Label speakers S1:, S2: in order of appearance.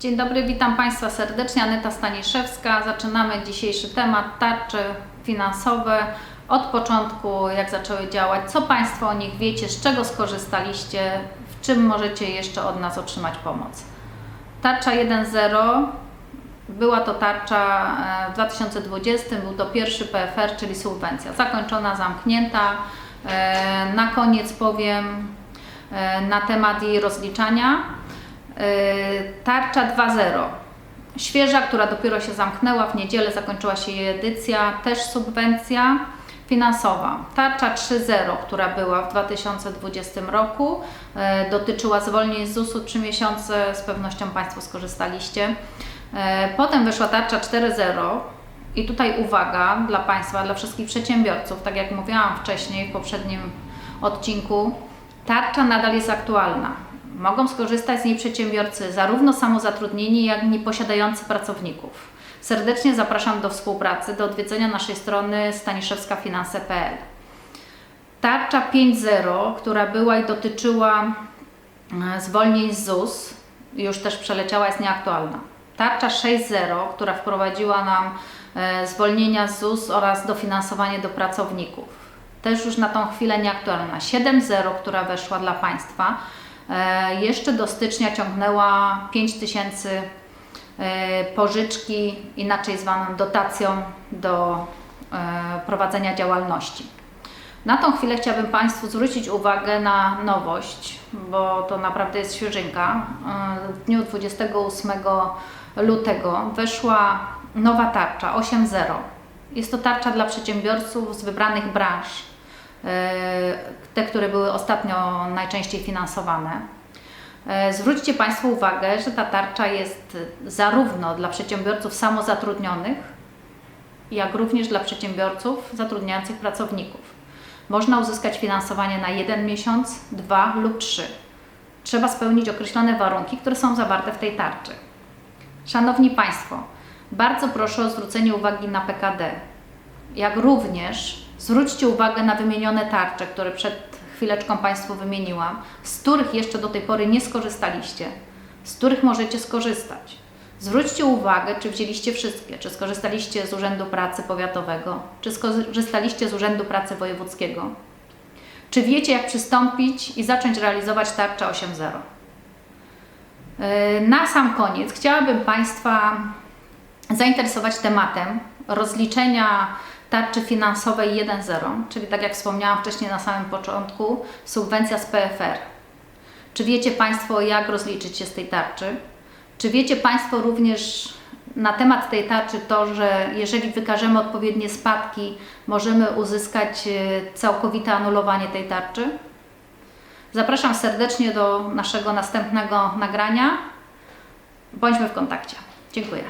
S1: Dzień dobry, witam Państwa serdecznie. Aneta Staniszewska. Zaczynamy dzisiejszy temat tarcze finansowe. Od początku, jak zaczęły działać, co Państwo o nich wiecie, z czego skorzystaliście, w czym możecie jeszcze od nas otrzymać pomoc. Tarcza 1.0 była to tarcza e, w 2020, był to pierwszy PFR, czyli subwencja. Zakończona, zamknięta. E, Na koniec powiem e, na temat jej rozliczania. E, Tarcza 2.0. Świeża, która dopiero się zamknęła w niedzielę, zakończyła się jej edycja, też subwencja finansowa. Tarcza 3.0, która była w 2020 roku, e, dotyczyła zwolnień z ZUS-u 3 miesiące, z pewnością Państwo skorzystaliście. E, Potem wyszła tarcza 4.0 i tutaj uwaga dla Państwa, dla wszystkich przedsiębiorców, tak jak mówiłam wcześniej w poprzednim odcinku, tarcza nadal jest aktualna. Mogą skorzystać z niej przedsiębiorcy zarówno samozatrudnieni, jak i nieposiadający pracowników. Serdecznie zapraszam do współpracy, do odwiedzenia naszej strony staniszewskafinanse.pl. Tarcza 5.0, która była i dotyczyła e, zwolnień z ZUS, już też przeleciała, jest nieaktualna. Tarcza 6.0, która wprowadziła nam e, zwolnienia z ZUS oraz dofinansowanie do pracowników, też już na tą chwilę nieaktualna. 7.0, która weszła dla Państwa, jeszcze do stycznia ciągnęła 5 tysięcy e, pożyczki, inaczej zwaną dotacją do e, prowadzenia działalności. Na tą chwilę chciałabym Państwu zwrócić uwagę na nowość, bo to naprawdę jest świeżynka. E, W dniu 28 lutego weszła nowa tarcza 8.0. Jest to tarcza dla przedsiębiorców z wybranych branż, e, te, które były ostatnio najczęściej finansowane. E, Zwróćcie Państwo uwagę, że ta tarcza jest zarówno dla przedsiębiorców samozatrudnionych, jak również dla przedsiębiorców zatrudniających pracowników. Można uzyskać finansowanie na jeden miesiąc, dwa lub trzy. Trzeba spełnić określone warunki, które są zawarte w tej tarczy. Szanowni Państwo, bardzo proszę o zwrócenie uwagi na PKD. Jak również zwróćcie uwagę na wymienione tarcze, które przed chwileczką Państwu wymieniłam, z których jeszcze do tej pory nie skorzystaliście, z których możecie skorzystać. Zwróćcie uwagę, czy wzięliście wszystkie, czy skorzystaliście z Urzędu Pracy Powiatowego, czy skorzystaliście z Urzędu Pracy Wojewódzkiego. Czy wiecie, jak przystąpić i zacząć realizować tarczę 8.0? Yy, Na sam koniec chciałabym Państwa zainteresować tematem rozliczenia tarczy finansowej 1.0, czyli tak jak wspomniałam wcześniej na samym początku, subwencja z PFR. Czy wiecie Państwo, jak rozliczyć się z tej tarczy? Czy wiecie Państwo również na temat tej tarczy to, że jeżeli wykażemy odpowiednie spadki, możemy uzyskać e, całkowite anulowanie tej tarczy? Zapraszam serdecznie do naszego następnego nagrania. Bądźmy w kontakcie. Dziękuję.